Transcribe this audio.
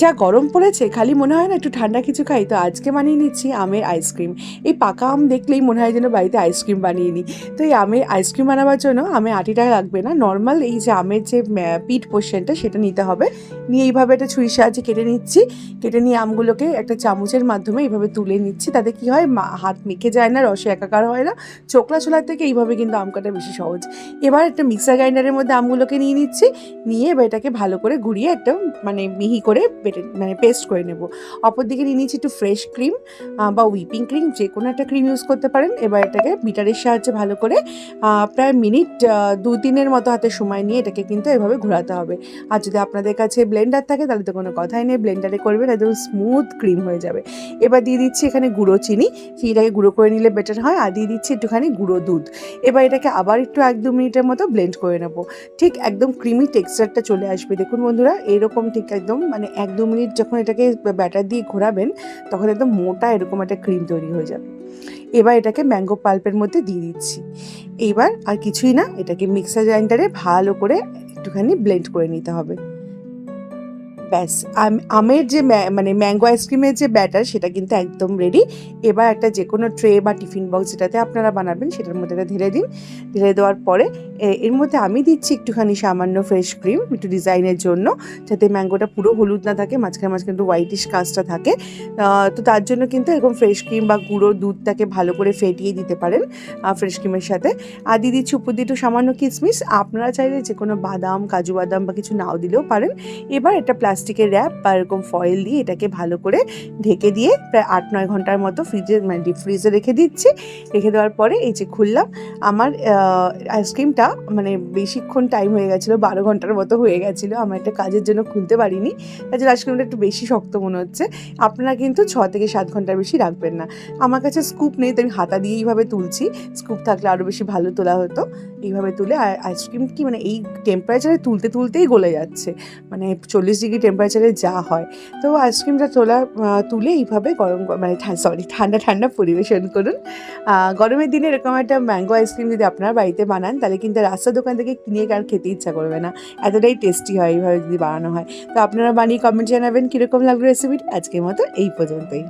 যা গরম পড়েছে, খালি মনে হয় না একটু ঠান্ডা কিছু খাই, তো আজকে বানিয়ে নিচ্ছি আমের আইসক্রিম এই পাকা আম দেখলেই মনে হয় যেন বাড়িতে আইসক্রিম বানিয়ে নিই তো এই আমের আইসক্রিম বানাবার জন্য আমি আটিটা লাগবে না নর্মাল এই যে আমের যে পিঠ পোর্শনটা সেটা নিতে হবে। নিয়ে এইভাবে একটা ছুরির সাহায্যে কেটে নিচ্ছি। কেটে নিয়ে আমগুলোকে একটা চামচের মাধ্যমে এইভাবে তুলে নিচ্ছি, তাতে কি হয় হাত মেখে যায় না, রসে একাকার হয় না। চোকলা ছোলার থেকে এইভাবে কিন্তু আম কাটা বেশি সহজ। এবার একটা মিক্সার গ্রাইন্ডারের মধ্যে আমগুলোকে নিয়ে নিচ্ছি। নিয়ে এবার এটাকে ভালো করে ঘুরিয়ে একটা মানে মিহি করে বেটে মানে পেস্ট করে নেব। অপর দিকে নিয়ে নিচ্ছি একটু ফ্রেশ ক্রিম বা উইপিং ক্রিম যে কোনো একটা ক্রিম ইউজ করতে পারেন। এবার এটাকে বিটারের সাহায্যে ভালো করে প্রায় মিনিট দু তিনের মতো হাতে সময় নিয়ে এটাকে কিন্তু এভাবে ঘোরাতে হবে। আর যদি আপনাদের কাছে ব্লেন্ডার থাকে, তাহলে তো কোনো কথাই নেই। ব্লেন্ডারে করবেন, একদম স্মুথ ক্রিম হয়ে যাবে। এবার দিয়ে দিচ্ছি এখানে গুঁড়ো চিনি। চিনিটাকে গুঁড়ো করে নিলে বেটার হয়। আর দিয়ে দিচ্ছি একটুখানি গুঁড়ো দুধ। এবার এটাকে আবার একটু এক দু মিনিটের মতো ব্লেন্ড করে নেব। ঠিক একদম ক্রিমি টেক্সচারটা চলে আসবে। দেখুন বন্ধুরা, এরকম ঠিক একদম মানে এক দু মিনিট যখন এটাকে ব্যাটার দিয়ে ঘোরাবেন, তখন একদম মোটা এরকম একটা ক্রিম তৈরি হয়ে যাবে। এবার এটাকে ম্যাঙ্গো পাল্পের মধ্যে দিয়ে দিচ্ছি। এইবার আর কিছুই না, এটাকে মিক্সার গ্রাইন্ডারে ভালো করে একটুখানি ব্লেন্ড করে নিতে হবে। ব্যাস, আম- আমের যে মানে ম্যাঙ্গো আইসক্রিমের যে ব্যাটার সেটা কিন্তু একদম রেডি এবার একটা যে কোনো ট্রে বা টিফিন বক্স যেটাতে আপনারা বানাবেন সেটার মধ্যে এটা ঢেলে দিন। ঢেলে দেওয়ার পরে এর মধ্যে আমি দিচ্ছি একটুখানি সামান্য ফ্রেশ ক্রিম একটু ডিজাইনের জন্য, যাতে ম্যাঙ্গোটা পুরো হলুদ না থাকে, মাঝখানে মাঝখানে একটু হোয়াইটিশ কাজটা থাকে। তো তার জন্য কিন্তু এরকম ফ্রেশ ক্রিম বা গুঁড়ো দুধটাকে ভালো করে ফেটিয়ে দিতে পারেন ফ্রেশ ক্রিমের সাথে। আর দিয়ে দিচ্ছি উপর দিয়ে একটু সামান্য কিশমিশ আপনারা চাইলে যে কোনো বাদাম, কাজু বাদাম বা কিছু নাও দিলেও পারেন। এবার এটা প্লাস্টিকের র্যাপ বা এরকম ফয়েল দিয়ে এটাকে ভালো করে ঢেকে দিয়ে প্রায় আট নয় ঘণ্টার মতো ফ্রিজে মানে ডিপ ফ্রিজে রেখে দিচ্ছি। রেখে দেওয়ার পরে এই যে খুললাম, আমার আইসক্রিমটা মানে বেশিক্ষণ টাইম হয়ে গেছিল, বারো ঘণ্টার মতো হয়ে গেছিল। আমার একটা কাজের জন্য খুলতে পারিনি তার জন্য আইসক্রিমটা একটু বেশি শক্ত মনে হচ্ছে। আপনারা কিন্তু ছ থেকে সাত ঘণ্টার বেশি রাখবেন না। আমার কাছে স্কুপ নেই, তো আমি হাতা দিয়ে এইভাবে তুলছি। স্কুপ থাকলে আরও বেশি ভালো তোলা হতো। এইভাবে তুলে আইসক্রিম কি মানে এই টেম্পারেচারে তুলতে তুলতেই গলে যাচ্ছে। মানে চল্লিশ ডিগ্রি টেম্পারেচারে যা হয়। তো আইসক্রিমটা তোলা তুলে এইভাবে গরম মানে সরি ঠান্ডা ঠান্ডা পরিবেশন করুন। গরমের দিনে এরকম একটা ম্যাঙ্গো আইসক্রিম যদি আপনার বাড়িতে বানান, তাহলে কিন্তু রাস্তার দোকান থেকে কিনে আর খেতে ইচ্ছা করবে না। এতটাই টেস্টি হয় এইভাবে যদি বানানো হয়। তো আপনারা বানিয়ে কমেন্ট জানাবেন কীরকম লাগল রেসিপিটা আজকের মতো এই পর্যন্তই।